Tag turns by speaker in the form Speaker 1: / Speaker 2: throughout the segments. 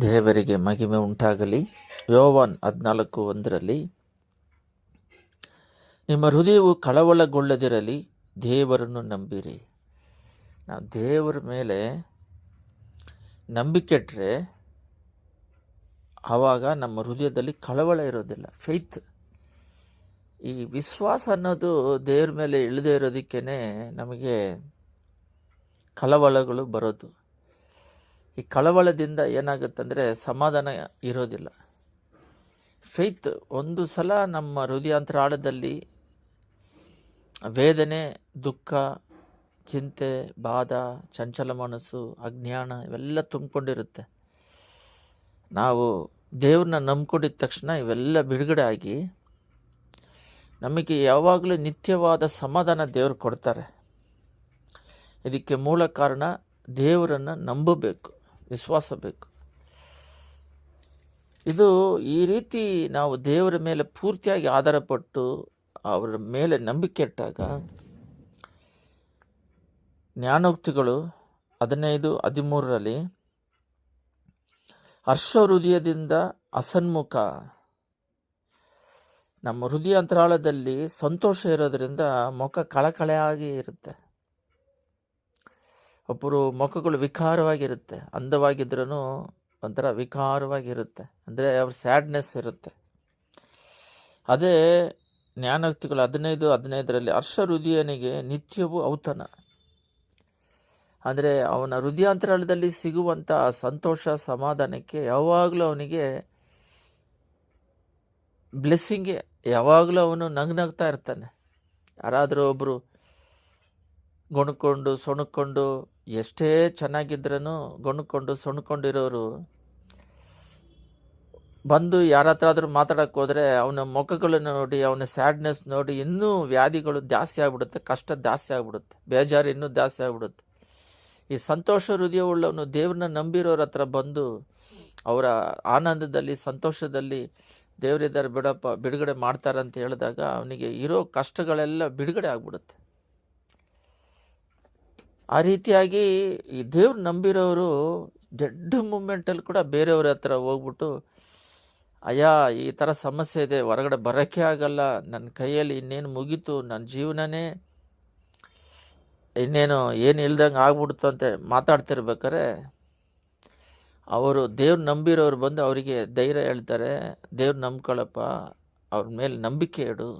Speaker 1: ದೇವರಿಗೆ ಮಹಿಮೆ ಉಂಟಾಗಲಿ. ಯೋವಾನ್ ಹದಿನಾಲ್ಕು ಒಂದರಲ್ಲಿ, ನಿಮ್ಮ ಹೃದಯವು ಕಳವಳಗೊಳ್ಳದಿರಲಿ, ದೇವರನ್ನು ನಂಬಿರಿ. ನಾವು ದೇವರ ಮೇಲೆ ನಂಬಿಕೆ ಇಟ್ಟರೆ ಆವಾಗ ನಮ್ಮ ಹೃದಯದಲ್ಲಿ ಕಳವಳ ಇರೋದಿಲ್ಲ. ಫೈತ್ ಈ ವಿಶ್ವಾಸ ಅನ್ನೋದು ದೇವ್ರ ಮೇಲೆ ಇಳದೇ ಇರೋದಕ್ಕೇ ನಮಗೆ ಕಳವಳಗಳು ಬರೋದು. ಈ ಕಳವಳದಿಂದ ಏನಾಗುತ್ತಂದರೆ ಸಮಾಧಾನ ಇರೋದಿಲ್ಲ. ಫೇತ್ ಒಂದು ಸಲ ನಮ್ಮ ಹೃದಯಾಂತರಾಳದಲ್ಲಿ ವೇದನೆ, ದುಃಖ, ಚಿಂತೆ, ಬಾಧ, ಚಂಚಲ ಮನಸ್ಸು, ಅಜ್ಞಾನ ಇವೆಲ್ಲ ತುಂಬಿಕೊಂಡಿರುತ್ತೆ. ನಾವು ದೇವ್ರನ್ನ ನಂಬ್ಕೊಂಡಿದ ತಕ್ಷಣ ಇವೆಲ್ಲ ಬಿಡುಗಡೆ ಆಗಿ ನಮಗೆ ಯಾವಾಗಲೂ ನಿತ್ಯವಾದ ಸಮಾಧಾನ ದೇವರು ಕೊಡ್ತಾರೆ. ಇದಕ್ಕೆ ಮೂಲ ಕಾರಣ ದೇವರನ್ನು ನಂಬಬೇಕು. ವಿಶ್ವಾಸ ಬೇಕು ಇದು ಈ ರೀತಿ ನಾವು ದೇವರ ಮೇಲೆ ಪೂರ್ತಿಯಾಗಿ ಆಧಾರಪಟ್ಟು ಅವರ ಮೇಲೆ ನಂಬಿಕೆ ಇಟ್ಟಾಗ ಜ್ಞಾನೋಕ್ತಿಗಳು ಹದಿನೈದು, ಹದಿಮೂರರಲ್ಲಿ ಹರ್ಷ ಹೃದಯದಿಂದ ಅಸನ್ಮುಖ. ನಮ್ಮ ಹೃದಯ ಅಂತರಾಳದಲ್ಲಿ ಸಂತೋಷ ಇರೋದರಿಂದ ಮುಖ ಕಳಕಳೆಯಾಗಿ ಇರುತ್ತೆ. ಒಬ್ಬರು ಮುಖಗಳು ವಿಕಾರವಾಗಿರುತ್ತೆ ಅಂದವಾಗಿದ್ರೂ ಒಂಥರ ವಿಕಾರವಾಗಿರುತ್ತೆ. ಅಂದರೆ ಅವ್ರ ಸ್ಯಾಡ್ನೆಸ್ ಇರುತ್ತೆ. ಅದೇ ಜ್ಞಾನೋಕ್ತಿಗಳು ಹದಿನೈದು, ಹದಿನೈದರಲ್ಲಿ ಹರ್ಷ ಹೃದಯನಿಗೆ ನಿತ್ಯವೂ ಔತಣ. ಅಂದರೆ ಅವನ ಹೃದಯಾಂತರಾಳದಲ್ಲಿ ಸಿಗುವಂಥ ಸಂತೋಷ, ಸಮಾಧಾನಕ್ಕೆ ಯಾವಾಗಲೂ ಅವನಿಗೆ ಬ್ಲೆಸ್ಸಿಂಗೆ ಯಾವಾಗಲೂ ಅವನು ನಗ್ನಗ್ತಾ ಇರ್ತಾನೆ. ಯಾರಾದರೂ ಒಬ್ಬರು ಗೊಣ್ಕೊಂಡು ಸೊಣಕೊಂಡು ಎಷ್ಟೇ ಚೆನ್ನಾಗಿದ್ರೂ ಗೊಣ್ಕೊಂಡು ಸೊಣ್ಕೊಂಡಿರೋರು ಬಂದು ಯಾರ ಹತ್ರ ಆದರೂ ಹೋದರೆ ಅವನ ಮುಖಗಳನ್ನು ನೋಡಿ, ಅವನ ಸ್ಯಾಡ್ನೆಸ್ ನೋಡಿ ಇನ್ನೂ ವ್ಯಾಧಿಗಳು ಜಾಸ್ತಿ ಆಗ್ಬಿಡುತ್ತೆ, ಕಷ್ಟ ಜಾಸ್ತಿ ಆಗ್ಬಿಡುತ್ತೆ, ಬೇಜಾರು ಇನ್ನೂ ಜಾಸ್ತಿ ಆಗ್ಬಿಡುತ್ತೆ. ಈ ಸಂತೋಷ ಹೃದಯವುಳ್ಳವನು ದೇವ್ರನ್ನ ನಂಬಿರೋರ ಹತ್ರ ಬಂದು ಅವರ ಆನಂದದಲ್ಲಿ, ಸಂತೋಷದಲ್ಲಿ ದೇವರಿದ್ದಾರೆ, ಬಿಡಪ್ಪ, ಬಿಡುಗಡೆ ಮಾಡ್ತಾರೆ ಅಂತ ಹೇಳಿದಾಗ ಅವನಿಗೆ ಇರೋ ಕಷ್ಟಗಳೆಲ್ಲ ಬಿಡುಗಡೆ ಆಗ್ಬಿಡುತ್ತೆ. ಆ ರೀತಿಯಾಗಿ ಈ ದೇವ್ರು ನಂಬಿರೋರು ದೊಡ್ಡ ಮೂಮೆಂಟಲ್ಲಿ ಕೂಡ ಬೇರೆಯವ್ರ ಹತ್ರ ಹೋಗ್ಬಿಟ್ಟು, ಅಯ್ಯ, ಈ ಥರ ಸಮಸ್ಯೆ ಇದೆ, ಹೊರಗಡೆ ಬರೋಕ್ಕೆ ಆಗಲ್ಲ, ನನ್ನ ಕೈಯಲ್ಲಿ ಇನ್ನೇನು ಮುಗೀತು, ನನ್ನ ಜೀವನನೇ ಇನ್ನೇನು ಏನು ಇಲ್ದಂಗೆ ಆಗ್ಬಿಡ್ತು ಅಂತ ಮಾತಾಡ್ತಿರ್ಬೇಕಾರೆ ಅವರು ದೇವ್ರು ನಂಬಿರೋರು ಬಂದು ಅವರಿಗೆ ಧೈರ್ಯ ಹೇಳ್ತಾರೆ, ದೇವ್ರು ನಂಬ್ಕೊಳ್ಳಪ್ಪ ಅವ್ರ ಮೇಲೆ ನಂಬಿಕೆ ಇಡು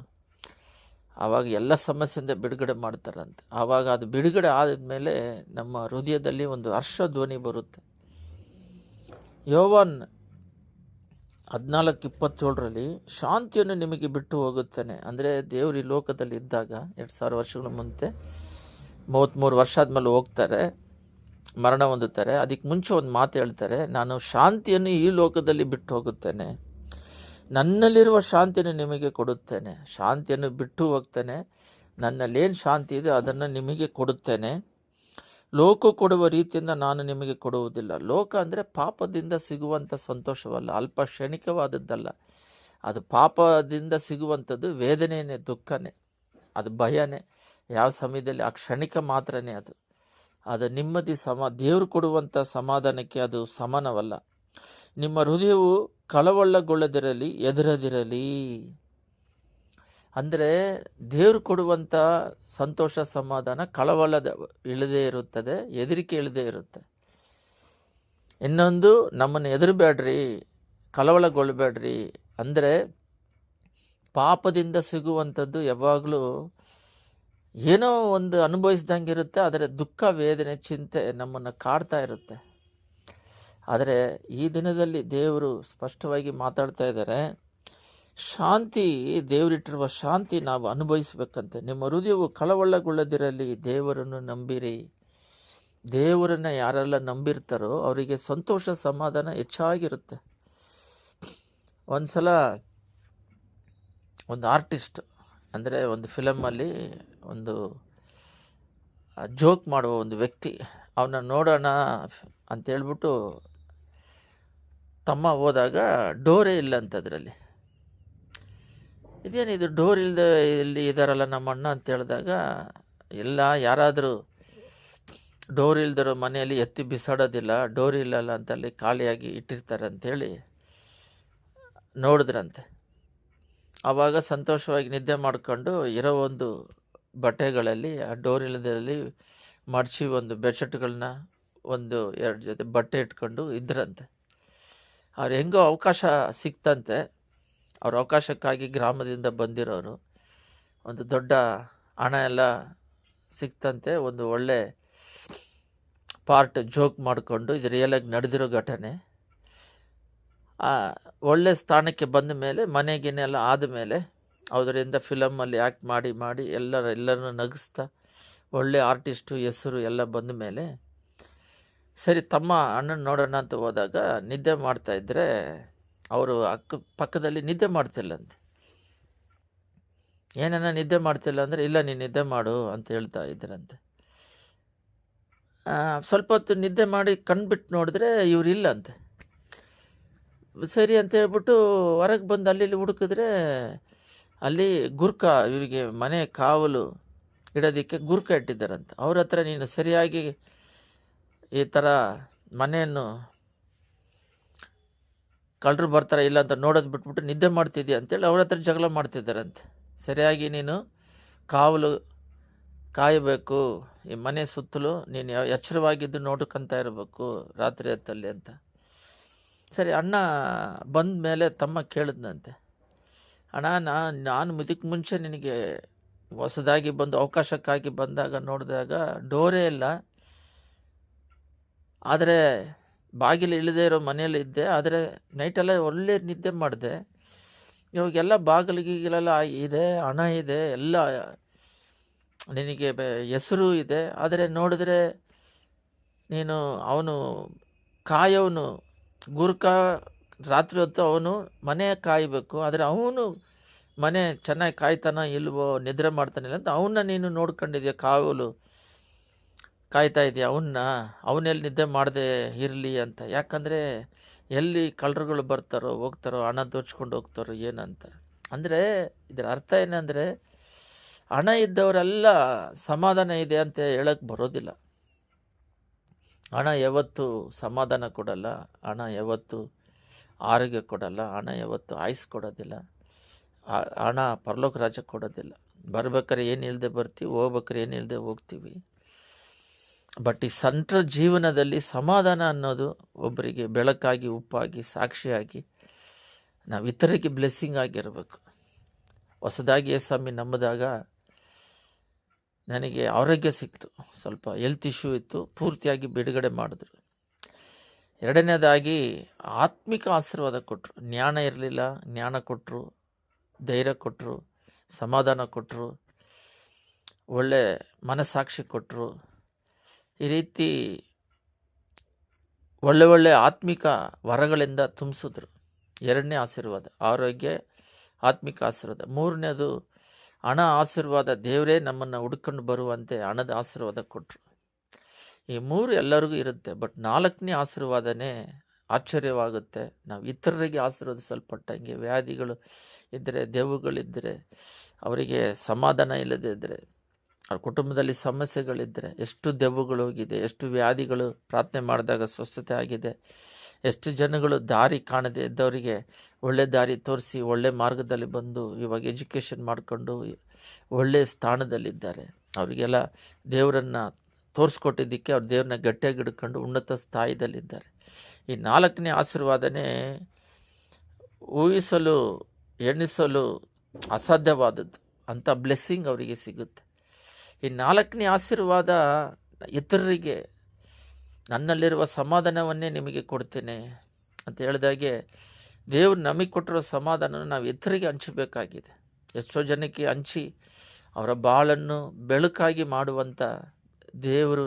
Speaker 1: ಆವಾಗ ಎಲ್ಲ ಸಮಸ್ಯೆಯಿಂದ ಬಿಡುಗಡೆ ಮಾಡ್ತಾರಂತೆ. ಆವಾಗ ಅದು ಬಿಡುಗಡೆ ಆದಮೇಲೆ ನಮ್ಮ ಹೃದಯದಲ್ಲಿ ಒಂದು ಹರ್ಷ ಧ್ವನಿ ಬರುತ್ತೆ. ಯೋವನ್ ಹದಿನಾಲ್ಕು ಇಪ್ಪತ್ತೇಳರಲ್ಲಿ ಶಾಂತಿಯನ್ನು ನಿಮಗೆ ಬಿಟ್ಟು ಹೋಗುತ್ತಾನೆ. ಅಂದರೆ ದೇವರು ಈ ಲೋಕದಲ್ಲಿ ಇದ್ದಾಗ ಎರಡು ಸಾವಿರ ವರ್ಷಗಳ ಮುಂಚೆ ಮೂವತ್ತ್ಮೂರು ವರ್ಷ ಆದಮೇಲೆ ಹೋಗ್ತಾರೆ, ಮರಣ ಹೊಂದುತ್ತಾರೆ. ಅದಕ್ಕೆ ಮುಂಚೆ ಒಂದು ಮಾತು ಹೇಳ್ತಾರೆ, ನಾನು ಶಾಂತಿಯನ್ನು ಈ ಲೋಕದಲ್ಲಿ ಬಿಟ್ಟು ಹೋಗುತ್ತೇನೆ. ನನ್ನಲ್ಲಿರುವ ಶಾಂತಿಯನ್ನು ನಿಮಗೆ ಕೊಡುತ್ತೇನೆ. ಶಾಂತಿಯನ್ನು ಬಿಟ್ಟು ಹೋಗ್ತೇನೆ. ನನ್ನಲ್ಲೇನು ಶಾಂತಿ ಇದೆ ಅದನ್ನು ನಿಮಗೆ ಕೊಡುತ್ತೇನೆ. ಲೋಕ ಕೊಡುವ ರೀತಿಯಿಂದ ನಾನು ನಿಮಗೆ ಕೊಡುವುದಿಲ್ಲ. ಲೋಕ ಅಂದರೆ ಪಾಪದಿಂದ ಸಿಗುವಂಥ ಸಂತೋಷವಲ್ಲ. ಅಲ್ಪ ಕ್ಷಣಿಕವಾದದ್ದಲ್ಲ. ಅದು ಪಾಪದಿಂದ ಸಿಗುವಂಥದ್ದು ವೇದನೆಯೇ, ದುಃಖನೇ. ಅದು ಭಯನೇ. ಯಾವ ಸಮಯದಲ್ಲಿ? ಆ ಕ್ಷಣಿಕ ಮಾತ್ರನೇ ಅದು. ಅದು ನೆಮ್ಮದಿ ಸಮ, ದೇವರು ಕೊಡುವಂಥ ಸಮಾಧಾನಕ್ಕೆ ಅದು ಸಮಾನವಲ್ಲ. ನಿಮ್ಮ ಹೃದಯವು ಕಳವಳಗೊಳ್ಳದಿರಲಿ, ಎದುರದಿರಲಿ. ಅಂದರೆ ದೇವರು ಕೊಡುವಂಥ ಸಂತೋಷ, ಸಮಾಧಾನ ಕಳವಳದ ಇಳದೇ ಇರುತ್ತದೆ ಹೆದರಿಕೆ ಇಳದೇ ಇರುತ್ತೆ. ಇನ್ನೊಂದು, ನಮ್ಮನ್ನು ಎದುರುಬೇಡ್ರಿ, ಕಳವಳಗೊಳ್ಳಬೇಡ್ರಿ. ಅಂದರೆ ಪಾಪದಿಂದ ಸಿಗುವಂಥದ್ದು ಯಾವಾಗಲೂ ಏನೋ ಒಂದು ಅನುಭವಿಸ್ದಂಗೆ ಇರುತ್ತೆ, ಆದರೆ ದುಃಖ, ವೇದನೆ, ಚಿಂತೆ ನಮ್ಮನ್ನು ಕಾಡ್ತಾ ಇರುತ್ತೆ. ಆದರೆ ಈ ದಿನದಲ್ಲಿ ದೇವರು ಸ್ಪಷ್ಟವಾಗಿ ಮಾತಾಡ್ತಾ ಇದ್ದಾರೆ, ಶಾಂತಿ, ದೇವರಿಟ್ಟಿರುವ ಶಾಂತಿ ನಾವು ಅನುಭವಿಸಬೇಕಂತೆ. ನಿಮ್ಮ ಹೃದಯವು ಕಳವಳಗೊಳ್ಳದಿರಲಿ, ದೇವರನ್ನು ನಂಬಿರಿ. ದೇವರನ್ನು ಯಾರೆಲ್ಲ ನಂಬಿರ್ತಾರೋ ಅವರಿಗೆ ಸಂತೋಷ, ಸಮಾಧಾನ ಹೆಚ್ಚಾಗಿರುತ್ತೆ. ಒಂದು ಸಲ ಒಂದು ಆರ್ಟಿಸ್ಟ್, ಅಂದರೆ ಒಂದು ಫಿಲಮಲ್ಲಿ ಒಂದು ಜೋಕ್ ಮಾಡುವ ಒಂದು ವ್ಯಕ್ತಿ, ಅವನ್ನ ನೋಡೋಣ ಅಂತೇಳ್ಬಿಟ್ಟು ತಮ್ಮ ಹೋದಾಗ ಡೋರೇ ಇಲ್ಲ ಅಂತ ಅದರಲ್ಲಿ ಇದೇನಿದು ಡೋರ್ ಇಲ್ಲದೆ ಇಲ್ಲಿ ಇದ್ದಾರಲ್ಲ ನಮ್ಮ ಅಣ್ಣ ಅಂತ ಹೇಳಿದಾಗ ಎಲ್ಲ ಯಾರಾದರೂ ಡೋರ್ ಇಲ್ದಿರೋ ಮನೆಯಲ್ಲಿ ಎತ್ತಿ ಬಿಸಾಡೋದಿಲ್ಲ, ಡೋರ್ ಇಲ್ಲಲ್ಲ ಅಂತಲ್ಲಿ ಖಾಲಿಯಾಗಿ ಇಟ್ಟಿರ್ತಾರೆ ಅಂಥೇಳಿ ನೋಡಿದ್ರಂತೆ. ಆವಾಗ ಸಂತೋಷವಾಗಿ ನಿದ್ದೆ ಮಾಡಿಕೊಂಡು ಇರೋ ಒಂದು ಬಟ್ಟೆಗಳಲ್ಲಿ, ಆ ಡೋರ್ ಇಲ್ಲದಲ್ಲಿ ಮಡಚಿ ಒಂದು ಬೆಡ್ಶೀಟ್ಗಳನ್ನ ಒಂದು ಎರಡು ಜೊತೆ ಬಟ್ಟೆ ಇಟ್ಕೊಂಡು ಇದ್ರಂತೆ. ಅವ್ರು ಹೆಂಗೋ ಅವಕಾಶ ಸಿಕ್ತಂತೆ. ಅವ್ರ ಅವಕಾಶಕ್ಕಾಗಿ ಗ್ರಾಮದಿಂದ ಬಂದಿರೋರು. ಒಂದು ದೊಡ್ಡ ಹಣ ಎಲ್ಲ ಸಿಕ್ತಂತೆ. ಒಂದು ಒಳ್ಳೆ ಪಾರ್ಟ್ ಜೋಕ್ ಮಾಡಿಕೊಂಡು ಇದು ರಿಯಲಾಗಿ ನಡೆದಿರೋ ಘಟನೆ. ಒಳ್ಳೆ ಸ್ಥಾನಕ್ಕೆ ಬಂದ ಮೇಲೆ ಮನೆಗಿನೆಲ್ಲ ಆದಮೇಲೆ ಅದರಿಂದ ಫಿಲಮಲ್ಲಿ ಆ್ಯಕ್ಟ್ ಮಾಡಿ ಮಾಡಿ ಎಲ್ಲರ ಎಲ್ಲರನ್ನೂ ನಗಿಸ್ತಾ ಒಳ್ಳೆ ಆರ್ಟಿಸ್ಟು ಹೆಸರು ಎಲ್ಲ ಬಂದ ಮೇಲೆ ಸರಿ, ತಮ್ಮ ಅಣ್ಣನ ನೋಡೋಣ ಅಂತ ಹೋದಾಗ ನಿದ್ದೆ ಮಾಡ್ತಾ ಇದ್ದರೆ ಅವರು ಅಕ್ಕ ಪಕ್ಕದಲ್ಲಿ ನಿದ್ದೆ ಮಾಡ್ತಿಲ್ಲಂತೆ. ಏನನ್ನ ನಿದ್ದೆ ಮಾಡ್ತಿಲ್ಲ ಅಂದರೆ, ಇಲ್ಲ, ನೀನು ನಿದ್ದೆ ಮಾಡು ಅಂತ ಹೇಳ್ತಾ ಇದ್ರಂತೆ. ಸ್ವಲ್ಪ ಹೊತ್ತು ನಿದ್ದೆ ಮಾಡಿ ಕಣ್ಬಿಟ್ಟು ನೋಡಿದ್ರೆ ಇವ್ರು ಇಲ್ಲಂತೆ. ಸರಿ ಅಂತ ಹೇಳ್ಬಿಟ್ಟು ಹೊರಗೆ ಬಂದು ಅಲ್ಲಿ ಹುಡುಕಿದ್ರೆ ಅಲ್ಲಿ ಗುರ್ಕ ಇವರಿಗೆ ಮನೆ, ಕಾವಲು ಇಡೋದಕ್ಕೆ ಗುರ್ಕ ಇಟ್ಟಿದ್ದಾರಂತೆ. ಅವ್ರ ಹತ್ರ ನೀನು ಸರಿಯಾಗಿ ಈ ಥರ ಮನೆಯನ್ನು ಕಳ್ಳರು ಬರ್ತಾರೆ ಇಲ್ಲ ಅಂತ ನೋಡೋದು ಬಿಟ್ಬಿಟ್ಟು ನಿದ್ದೆ ಮಾಡ್ತಿದ್ಯಾ ಅಂತೇಳಿ ಅವ್ರ ಹತ್ರ ಜಗಳ ಮಾಡ್ತಿದ್ದಾರಂತೆ. ಸರಿಯಾಗಿ ನೀನು ಕಾವಲು ಕಾಯಬೇಕು, ಈ ಮನೆ ಸುತ್ತಲೂ ನೀನು ಎಚ್ಚರವಾಗಿದ್ದು ನೋಡ್ಕೊಂತ ಇರಬೇಕು ರಾತ್ರಿ ಹೊತ್ತಲ್ಲಿ ಅಂತ. ಸರಿ, ಅಣ್ಣ ಬಂದ ಮೇಲೆ ತಮ್ಮ ಕೇಳಿದ್ನಂತೆ. ಅಣ್ಣ ನಾನು ಇದಕ್ಕೆ ಮುಂಚೆ ನಿನಗೆ ಹೊಸದಾಗಿ ಬಂದು, ಅವಕಾಶಕ್ಕಾಗಿ ಬಂದಾಗ ನೋಡಿದಾಗ ಡೋರೇ ಇಲ್ಲ. ಆದರೆ ಬಾಗಿಲು ಇಳಿದೇ ಇರೋ ಮನೆಯಲ್ಲಿ ಇದ್ದೆ, ಆದರೆ ನೈಟೆಲ್ಲ ಒಳ್ಳೆ ನಿದ್ದೆ ಮಾಡಿದೆ. ಇವಾಗೆಲ್ಲ ಬಾಗಿಲಿಗೆಲ್ಲ ಇದೆ, ಹಣ ಇದೆ, ಎಲ್ಲ ನಿನಗೆ ಹೆಸರು ಇದೆ. ಆದರೆ ನೋಡಿದ್ರೆ ನೀನು ಅವನು ಕಾಯೋನು, ಗುರ್ಕ ರಾತ್ರಿ ಹೊತ್ತು ಅವನು ಮನೆ ಕಾಯಬೇಕು. ಆದರೆ ಅವನು ಮನೆ ಚೆನ್ನಾಗಿ ಕಾಯ್ತಾನ ಇಲ್ವೋ, ನಿದ್ರೆ ಮಾಡ್ತಾನಿಲ್ಲ ಅಂತ ಅವನ್ನ ನೀನು ನೋಡ್ಕೊಂಡಿದ್ಯಾ ಕಾವಲು? ಕಾಯ್ತಾ ಇದೆಯಾ? ಅವನ್ನ, ಅವನೆಲ್ಲಿ ನಿದ್ದೆ ಮಾಡದೆ ಇರಲಿ ಅಂತ. ಯಾಕಂದರೆ, ಎಲ್ಲಿ ಕಳ್ಳರುಗಳು ಬರ್ತಾರೋ, ಹೋಗ್ತಾರೋ, ಹಣ ದೋಚ್ಕೊಂಡು ಹೋಗ್ತಾರೋ ಏನಂತ. ಅಂದರೆ, ಇದರ ಅರ್ಥ ಏನಂದರೆ, ಹಣ ಇದ್ದವರೆಲ್ಲ ಸಮಾಧಾನ ಇದೆ ಅಂತ ಹೇಳಕ್ಕೆ ಬರೋದಿಲ್ಲ. ಹಣ ಯಾವತ್ತು ಸಮಾಧಾನ ಕೊಡಲ್ಲ, ಹಣ ಯಾವತ್ತು ಆರೋಗ್ಯ ಕೊಡಲ್ಲ, ಹಣ ಯಾವತ್ತು ಆಯ್ಸ್ ಕೊಡೋದಿಲ್ಲ ಹಣ ಪರಲೋಕ ರಾಜ್ಯ ಕೊಡೋದಿಲ್ಲ. ಬರ್ಬೇಕಾರೆ ಏನು ಇಲ್ಲದೆ ಬರ್ತೀವಿ, ಹೋಗ್ಬೇಕಾರೆ ಏನು ಇಲ್ಲದೆ ಹೋಗ್ತೀವಿ. ಬಟ್ ಈ ಸಂತ್ರ ಜೀವನದಲ್ಲಿ ಸಮಾಧಾನ ಅನ್ನೋದು ಒಬ್ಬರಿಗೆ ಬೆಳಕಾಗಿ, ಉಪ್ಪಾಗಿ, ಸಾಕ್ಷಿಯಾಗಿ ನಾವು ಇತರರಿಗೆ ಬ್ಲೆಸ್ಸಿಂಗ್ ಆಗಿರಬೇಕು. ಹೊಸದಾಗಿ ಸ್ವಾಮಿ ನಂಬಿದಾಗ ನನಗೆ ಆರೋಗ್ಯ ಸಿಕ್ತು. ಸ್ವಲ್ಪ ಹೆಲ್ತ್ ಇಶ್ಯೂ ಇತ್ತು. ಪೂರ್ತಿಯಾಗಿ ಬಿಡುಗಡೆ ಮಾಡಿದ್ರು. ಎರಡನೇದಾಗಿ ಆತ್ಮಿಕ ಆಶೀರ್ವಾದ ಕೊಟ್ಟರು ಜ್ಞಾನ ಇರಲಿಲ್ಲ. ಜ್ಞಾನ ಕೊಟ್ಟರು ಧೈರ್ಯ ಕೊಟ್ಟರು ಸಮಾಧಾನ ಕೊಟ್ಟರು ಒಳ್ಳೆ ಮನಸ್ಸಾಕ್ಷಿ ಕೊಟ್ಟರು ಈ ರೀತಿ ಒಳ್ಳೆ ಒಳ್ಳೆ ಆತ್ಮಿಕ ವರಗಳಿಂದ ತುಂಬಿಸಿದ್ರು. ಎರಡನೇ ಆಶೀರ್ವಾದ, ಆರೋಗ್ಯ, ಆತ್ಮಿಕ ಆಶೀರ್ವಾದ. ಮೂರನೇದು, ಹಣ, ಆಶೀರ್ವಾದ, ದೇವರೇ ನಮ್ಮನ್ನು ಹುಡ್ಕೊಂಡು ಬರುವಂತೆ ಹಣದ ಆಶೀರ್ವಾದ ಕೊಟ್ಟರು ಈ ಮೂರು ಎಲ್ಲರಿಗೂ ಇರುತ್ತೆ, ಬಟ್ ನಾಲ್ಕನೇ ಆಶೀರ್ವಾದನೇ ಆಶ್ಚರ್ಯವಾಗುತ್ತೆ. ನಾವು ಇತರರಿಗೆ ಆಶೀರ್ವದಿಸಲ್ಪಟ್ಟಂಗೆ ವ್ಯಾಧಿಗಳು ಇದ್ದರೆ ದೇವುಗಳಿದ್ದರೆ ಅವರಿಗೆ ಸಮಾಧಾನ ಇಲ್ಲದೇ ಇದ್ದರೆ ಅವ್ರ ಕುಟುಂಬದಲ್ಲಿ ಸಮಸ್ಯೆಗಳಿದ್ದರೆ ಎಷ್ಟು ದೆವ್ವಗಳು ಹೋಗಿದೆ, ಎಷ್ಟು ವ್ಯಾಧಿಗಳು ಪ್ರಾರ್ಥನೆ ಮಾಡಿದಾಗ ಸ್ವಸ್ಥತೆ ಆಗಿದೆ, ಎಷ್ಟು ಜನಗಳು ದಾರಿ ಕಾಣದೆ ಇದ್ದವರಿಗೆ ಒಳ್ಳೆ ದಾರಿ ತೋರಿಸಿ, ಒಳ್ಳೆ ಮಾರ್ಗದಲ್ಲಿ ಬಂದು ಇವಾಗ ಎಜುಕೇಷನ್ ಮಾಡಿಕೊಂಡು ಒಳ್ಳೆಯ ಸ್ಥಾನದಲ್ಲಿದ್ದಾರೆ. ಅವರಿಗೆಲ್ಲ ದೇವರನ್ನು ತೋರಿಸ್ಕೊಟ್ಟಿದ್ದಕ್ಕೆ ಅವ್ರು ದೇವ್ರನ್ನ ಗಟ್ಟಿಯಾಗಿ ಹಿಡ್ಕೊಂಡು ಉನ್ನತ ಸ್ಥಾಯಿದಲ್ಲಿದ್ದಾರೆ. ಈ ನಾಲ್ಕನೇ ಆಶೀರ್ವಾದನೆ ಊಹಿಸಲು, ಎಣಿಸಲು ಅಸಾಧ್ಯವಾದದ್ದು. ಅಂಥ ಬ್ಲೆಸ್ಸಿಂಗ್ ಅವರಿಗೆ ಸಿಗುತ್ತೆ. ಈ ನಾಲ್ಕನೇ ಆಶೀರ್ವಾದ ಇತರರಿಗೆ ನನ್ನಲ್ಲಿರುವ ಸಮಾಧಾನವನ್ನೇ ನಿಮಗೆ ಕೊಡ್ತೇನೆ ಅಂತ ಹೇಳಿದಾಗೆ ದೇವರು ನಮಗೆ ಕೊಟ್ಟಿರೋ ಸಮಾಧಾನ ನಾವು ಇತರಿಗೆ ಹಂಚಬೇಕಾಗಿದೆ. ಎಷ್ಟೋ ಜನಕ್ಕೆ ಹಂಚಿ ಅವರ ಬಾಳನ್ನು ಬೆಳಕಾಗಿ ಮಾಡುವಂಥ ದೇವರು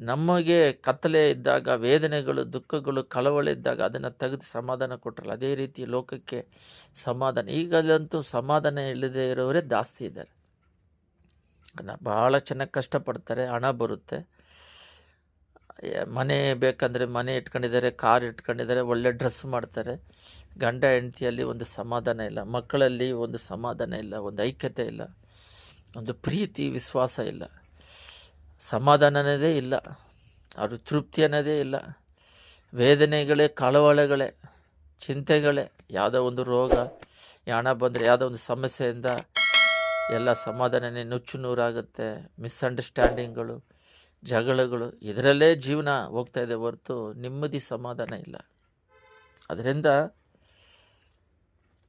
Speaker 1: ನಮಗೆ ಕತ್ತಲೆ ಇದ್ದಾಗ, ವೇದನೆಗಳು, ದುಃಖಗಳು, ಕಳವಳ ಇದ್ದಾಗ ಅದನ್ನು ತೆಗೆದು ಸಮಾಧಾನ ಕೊಟ್ಟರಲ್ಲ ಅದೇ ರೀತಿ ಲೋಕಕ್ಕೆ ಸಮಾಧಾನ. ಈಗಲಂತೂ ಸಮಾಧಾನ ಇಲ್ಲದೆ ಇರೋರೇ ಜಾಸ್ತಿ ಇದ್ದಾರೆ. ಭಾಳ ಚೆನ್ನಾಗಿ ಕಷ್ಟಪಡ್ತಾರೆ, ಹಣ ಬರುತ್ತೆ. ಮನೆ ಬೇಕಂದರೆ ಮನೆ ಇಟ್ಕೊಂಡಿದ್ದಾರೆ, ಕಾರ್ ಇಟ್ಕೊಂಡಿದ್ದಾರೆ, ಒಳ್ಳೆ ಡ್ರೆಸ್ ಮಾಡ್ತಾರೆ. ಗಂಡ ಹೆಂಡತಿಯಲ್ಲಿ ಒಂದು ಸಮಾಧಾನ ಇಲ್ಲ, ಮಕ್ಕಳಲ್ಲಿ ಒಂದು ಸಮಾಧಾನ ಇಲ್ಲ, ಒಂದು ಐಕ್ಯತೆ ಇಲ್ಲ, ಒಂದು ಪ್ರೀತಿ, ವಿಶ್ವಾಸ ಇಲ್ಲ. ಸಮಾಧಾನ ಅನ್ನೋದೇ ಇಲ್ಲ, ಅವರು ತೃಪ್ತಿ ಅನ್ನೋದೇ ಇಲ್ಲ. ವೇದನೆಗಳೇ, ಕಳವಳಗಳೇ, ಚಿಂತೆಗಳೇ, ಯಾವುದೋ ಒಂದು ರೋಗ ಹಣ ಬಂದರೆ ಯಾವುದೋ ಒಂದು ಸಮಸ್ಯೆಯಿಂದ ಎಲ್ಲ ಸಮಾಧಾನನೇ ನುಚ್ಚು ನೂರಾಗುತ್ತೆ ಮಿಸ್ಅಂಡರ್ಸ್ಟ್ಯಾಂಡಿಂಗ್ಗಳು ಜಗಳಗಳು, ಇದರಲ್ಲೇ ಜೀವನ ಹೋಗ್ತಾ ಇದೆ ಹೊರತು ನೆಮ್ಮದಿ ಸಮಾಧಾನ ಇಲ್ಲ. ಅದರಿಂದ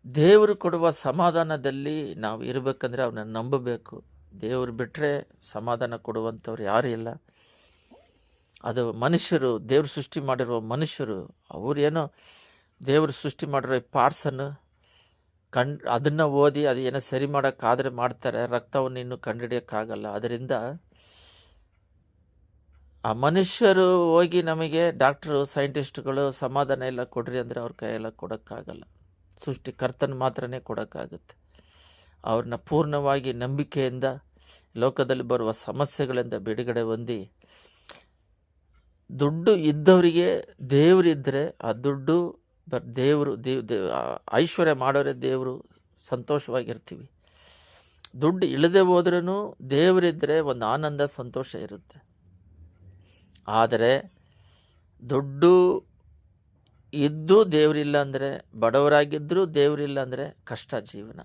Speaker 1: ದೇವರು ಕೊಡುವ ಸಮಾಧಾನದಲ್ಲಿ ನಾವು ಇರಬೇಕಂದ್ರೆ ಅವನ್ನ ನಂಬಬೇಕು. ದೇವರು ಬಿಟ್ಟರೆ ಸಮಾಧಾನ ಕೊಡುವಂಥವ್ರು ಯಾರೂ ಇಲ್ಲ. ಅದು ಮನುಷ್ಯರು, ದೇವರು ಸೃಷ್ಟಿ ಮಾಡಿರುವ ಮನುಷ್ಯರು ಅವರೇನೋ ದೇವರು ಸೃಷ್ಟಿ ಮಾಡಿರೋ ಈ ಪಾರ್ಟ್ಸನ್ನು ಕಣ್, ಅದನ್ನು ಓದಿ ಅದು ಏನೋ ಸರಿ ಮಾಡೋಕ್ಕಾದರೆ ಮಾಡ್ತಾರೆ, ರಕ್ತವನ್ನು ಇನ್ನೂ ಕಂಡುಹಿಡಿಯೋಕ್ಕಾಗಲ್ಲ. ಅದರಿಂದ ಆ ಮನುಷ್ಯರು ಹೋಗಿ ನಮಗೆ ಡಾಕ್ಟ್ರು, ಸೈಂಟಿಸ್ಟ್ಗಳು ಸಮಾಧಾನ ಎಲ್ಲ ಕೊಡ್ರಿ ಅಂದರೆ ಅವ್ರ ಕೈಯೆಲ್ಲ ಕೊಡೋಕ್ಕಾಗಲ್ಲ. ಸೃಷ್ಟಿಕರ್ತನ ಮಾತ್ರನೇ ಕೊಡೋಕ್ಕಾಗುತ್ತೆ. ಅವ್ರನ್ನ ಪೂರ್ಣವಾಗಿ ನಂಬಿಕೆಯಿಂದ, ಲೋಕದಲ್ಲಿ ಬರುವ ಸಮಸ್ಯೆಗಳಿಂದ ಬಿಡುಗಡೆ ಹೊಂದಿ, ದುಡ್ಡು ಇದ್ದವರಿಗೆ ದೇವರಿದ್ದರೆ ಆ ದುಡ್ಡು ಬರ್ ದೇವರು ದೇವ್ ದೇವ್ ಐಶ್ವರ್ಯ ಮಾಡೋರೇ ದೇವರು, ಸಂತೋಷವಾಗಿರ್ತೀವಿ. ದುಡ್ಡು ಇಳದೆ ಹೋದ್ರೂ ದೇವರಿದ್ದರೆ ಒಂದು ಆನಂದ, ಸಂತೋಷ ಇರುತ್ತೆ. ಆದರೆ ದುಡ್ಡು ಇದ್ದು ದೇವರಿಲ್ಲ ಅಂದರೆ ಬಡವರಾಗಿದ್ದರೂ ದೇವರಿಲ್ಲ ಅಂದರೆ ಕಷ್ಟ ಜೀವನ.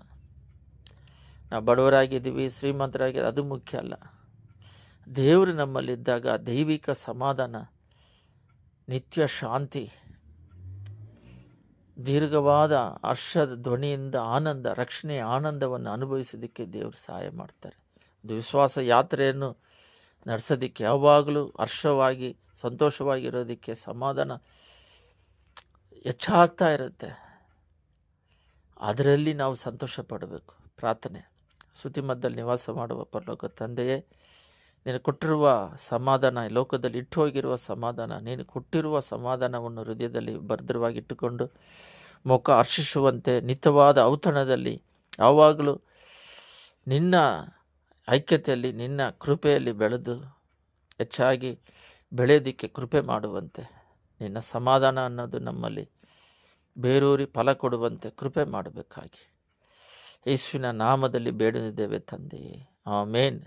Speaker 1: ನಾವು ಬಡವರಾಗಿದ್ದೀವಿ ಶ್ರೀಮಂತರಾಗಿ ಅದು ಮುಖ್ಯ ಅಲ್ಲ. ದೇವರು ನಮ್ಮಲ್ಲಿದ್ದಾಗ ದೈವಿಕ ಸಮಾಧಾನ, ನಿತ್ಯ ಶಾಂತಿ ದೀರ್ಘವಾದ ಹರ್ಷದ ಧ್ವನಿಯಿಂದ ಆನಂದ ರಕ್ಷಣೆಯ ಆನಂದವನ್ನು ಅನುಭವಿಸೋದಕ್ಕೆ ದೇವರು ಸಹಾಯ ಮಾಡ್ತಾರೆ. ಒಂದು ವಿಶ್ವಾಸ ಯಾತ್ರೆಯನ್ನು ನಡೆಸೋದಕ್ಕೆ, ಯಾವಾಗಲೂ ಹರ್ಷವಾಗಿ, ಸಂತೋಷವಾಗಿರೋದಕ್ಕೆ ಸಮಾಧಾನ ಹೆಚ್ಚಾಗ್ತಾ ಇರುತ್ತೆ. ಅದರಲ್ಲಿ ನಾವು ಸಂತೋಷ ಪಡಬೇಕು. ಪ್ರಾರ್ಥನೆ. ಶ್ರುತಿಮದ್ದಲ್ಲಿ ನಿವಾಸ ಮಾಡುವ ಪರಲೋಕ ತಂದೆಯೇ ನೀನು ಕೊಟ್ಟಿರುವ ಸಮಾಧಾನ ಲೋಕದಲ್ಲಿ ಇಟ್ಟು ಹೋಗಿರುವ ಸಮಾಧಾನ, ನೀನು ಕೊಟ್ಟಿರುವ ಸಮಾಧಾನವನ್ನು ಹೃದಯದಲ್ಲಿ ಭದ್ರವಾಗಿ ಇಟ್ಟುಕೊಂಡು ಮುಖ ಹರ್ಷಿಸುವಂತೆ ನಿತ್ಯವಾದ ಔತಣದಲ್ಲಿ ಯಾವಾಗಲೂ ನಿನ್ನ ಐಕ್ಯತೆಯಲ್ಲಿ, ನಿನ್ನ ಕೃಪೆಯಲ್ಲಿ ಬೆಳೆದು ಹೆಚ್ಚಾಗಿ ಬೆಳೆಯೋದಕ್ಕೆ ಕೃಪೆ ಮಾಡುವಂತೆ, ನಿನ್ನ ಸಮಾಧಾನ ಅನ್ನೋದು ನಮ್ಮಲ್ಲಿ ಬೇರೂರಿ ಫಲ ಕೊಡುವಂತೆ ಕೃಪೆ ಮಾಡಬೇಕಾಗಿ. ಯೇಸುವಿನ ನಾಮದಲ್ಲಿ ಬೇಡುತ್ತಿದ್ದೇವೆ ತಂದೆಯೇ ಆಮೇನ್.